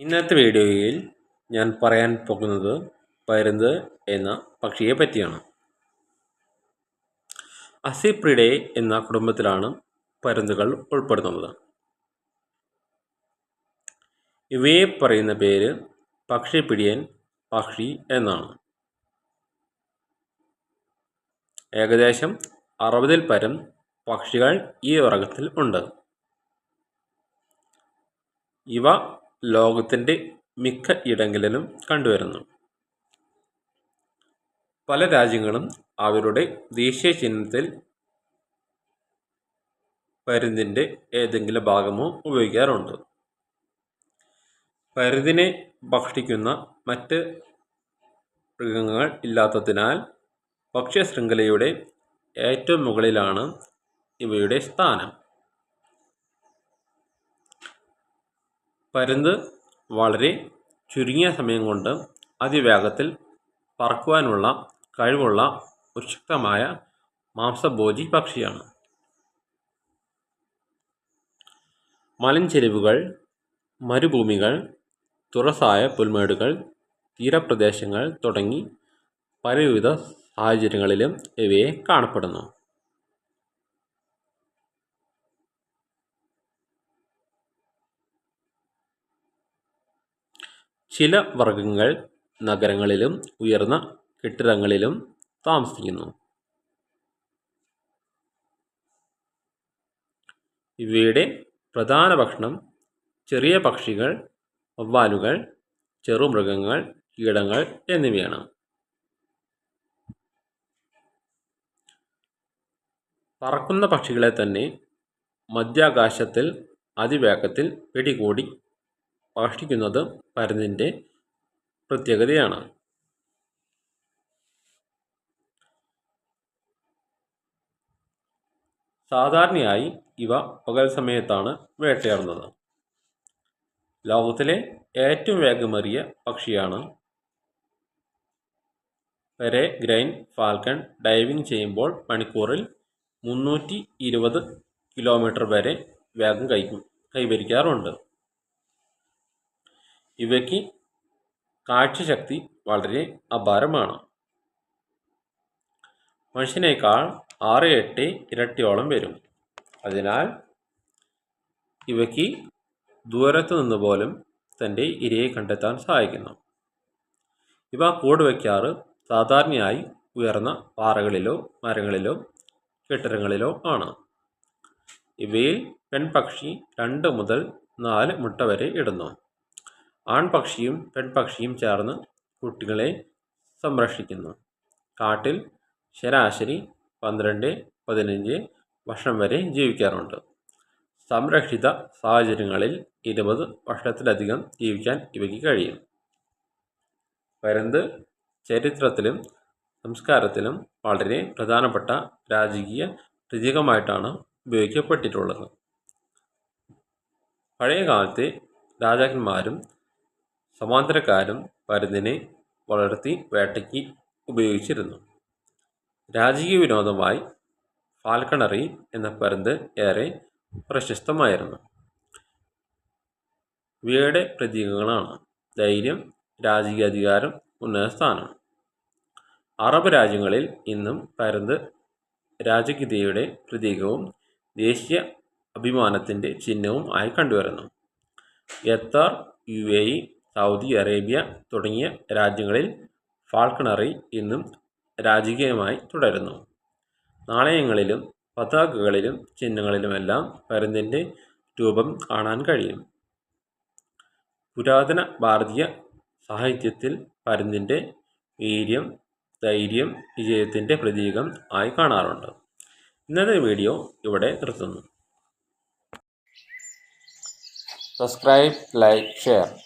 ഇന്നത്തെ വീഡിയോയിൽ ഞാൻ പറയാൻ പോകുന്നത് പരുന്ത് എന്ന പക്ഷിയെ പറ്റിയാണ്. അസിപ്രിഡേ എന്ന കുടുംബത്തിലാണ് പരുന്തുകൾ ഉൾപ്പെടുന്നത്. ഇവയെ പറയുന്ന പേര് പക്ഷിപ്പിടിയൻ പക്ഷി എന്നാണ്. ഏകദേശം അറുപതിൽ പരം പക്ഷികൾ ഈ വർഗത്തിൽ ഉണ്ട്. ഇവ ലോകത്തിന്റെ മിക്ക ഇടങ്ങളിലും കണ്ടുവരുന്നു. പല രാജ്യങ്ങളും അവരുടെ ദേശീയ ചിഹ്നത്തിൽ പരുന്തിന്റെ ഏതെങ്കിലും ഭാഗമോ ഉപയോഗിക്കാറുണ്ട്. പരുന്തിനെ ഭക്ഷിക്കുന്ന മറ്റ് മൃഗങ്ങൾ ഇല്ലാത്തതിനാൽ ഭക്ഷ്യശൃംഖലയുടെ ഏറ്റവും മുകളിലാണ് ഇവയുടെ സ്ഥാനം. പരുന്ത് വളരെ ചുരുങ്ങിയ സമയം കൊണ്ട് അതിവേഗത്തിൽ പറക്കുവാനുള്ള കഴിവുള്ള ഒരു ശക്തമായ മാംസഭോജി പക്ഷിയാണ്. മലഞ്ചെരിവുകൾ മരുഭൂമികൾ തുറസായ പുൽമേടുകൾ തീരപ്രദേശങ്ങൾ തുടങ്ങി പലവിധ സാഹചര്യങ്ങളിലും ഇവയെ കാണപ്പെടുന്നു. ചില വർഗങ്ങൾ നഗരങ്ങളിലും ഉയർന്ന കെട്ടിടങ്ങളിലും താമസിക്കുന്നു. ഇവയുടെ പ്രധാന ഭക്ഷണം ചെറിയ പക്ഷികൾ വവ്വാലുകൾ ചെറുമൃഗങ്ങൾ കീടങ്ങൾ എന്നിവയാണ്. പറക്കുന്ന പക്ഷികളെ തന്നെ മധ്യാകാശത്തിൽ അതിവേഗത്തിൽ പിടികൂടി ഭക്ഷിക്കുന്നത് പരുന്തിന്റെ പ്രത്യേകതയാണ്. സാധാരണയായി ഇവ പകൽ സമയത്താണ് വേട്ടയാടുന്നത്. ലോകത്തിലെ ഏറ്റവും വേഗമേറിയ പക്ഷിയാണ്. പെരെ ഗ്രൈൻ ഫാൽക്കൺ ഡൈവിംഗ് ചെയ്യുമ്പോൾ മണിക്കൂറിൽ മുന്നൂറ്റി ഇരുപത് കിലോമീറ്റർ വരെ വേഗം കൈ കൈവരിക്കാറുണ്ട്. ഇവയ്ക്ക് കാഴ്ചശക്തി വളരെ അപാരമാണ്. മനുഷ്യനേക്കാൾ ആറ് എട്ട് ഇരട്ടിയോളം വരും. അതിനാൽ ഇവയ്ക്ക് ദൂരത്തു നിന്ന് പോലും തന്റെ ഇരയെ കണ്ടെത്താൻ സഹായിക്കുന്നു. ഇവ കൂട് വയ്ക്കാറ് സാധാരണയായി ഉയർന്ന പാറകളിലോ മരങ്ങളിലോ കെട്ടിടങ്ങളിലോ ആണ്. ഇവയിൽ പെൺപക്ഷി രണ്ട് മുതൽ നാല് മുട്ട വരെ ഇടുന്നു. ആൺപക്ഷിയും പെൺപക്ഷിയും ചേർന്ന് കുട്ടികളെ സംരക്ഷിക്കുന്നു. കാട്ടിൽ ശരാശരി പന്ത്രണ്ട് പതിനഞ്ച് വർഷം വരെ ജീവിക്കാറുണ്ട്. സംരക്ഷിത സാഹചര്യങ്ങളിൽ ഇരുപത് വർഷത്തിലധികം ജീവിക്കാൻ ഇവയ്ക്ക് കഴിയും. പരന്ത് ചരിത്രത്തിലും സംസ്കാരത്തിലും വളരെ പ്രധാനപ്പെട്ട രാജകീയ പ്രതീകമായിട്ടാണ് ഉപയോഗിക്കപ്പെട്ടിട്ടുള്ളത്. പഴയ കാലത്തെ രാജാക്കന്മാരും സമാന്തരക്കാരും പരുന്തിനെ വളർത്തി വേട്ടയ്ക്ക് ഉപയോഗിച്ചിരുന്നു. രാജകീയ വിനോദമായി ഫാൽക്കണറി എന്ന പരുന്ത് ഏറെ പ്രശസ്തമായിരുന്നു. ഇവയുടെ പ്രതീകങ്ങളാണ്. ധൈര്യം രാജകീയ അധികാരം ഉന്നത സ്ഥാനം. അറബ് രാജ്യങ്ങളിൽ ഇന്നും പരുന്ത് രാജകീയതയുടെ പ്രതീകവും ദേശീയ അഭിമാനത്തിന്റെ ചിഹ്നവും ആയി കണ്ടുവരുന്നു. Qatar U A E Saudi Arabia തുടങ്ങിയ രാജ്യങ്ങളിൽ ഫാൾക്കണറി ഇന്നും രാജകീയമായി തുടരുന്നു. നാണയങ്ങളിലും പതാകകളിലും ചിഹ്നങ്ങളിലുമെല്ലാം പരുന്തിന്റെ രൂപം കാണാൻ കഴിയും. പുരാതന ഭാരതീയ സാഹിത്യത്തിൽ പരുന്തിന്റെ വീര്യം ധൈര്യം വിജയത്തിന്റെ പ്രതീകം ആയി കാണാറുണ്ട്. ഇന്നത്തെ വീഡിയോ ഇവിടെ നിർത്തുന്നു. Subscribe like share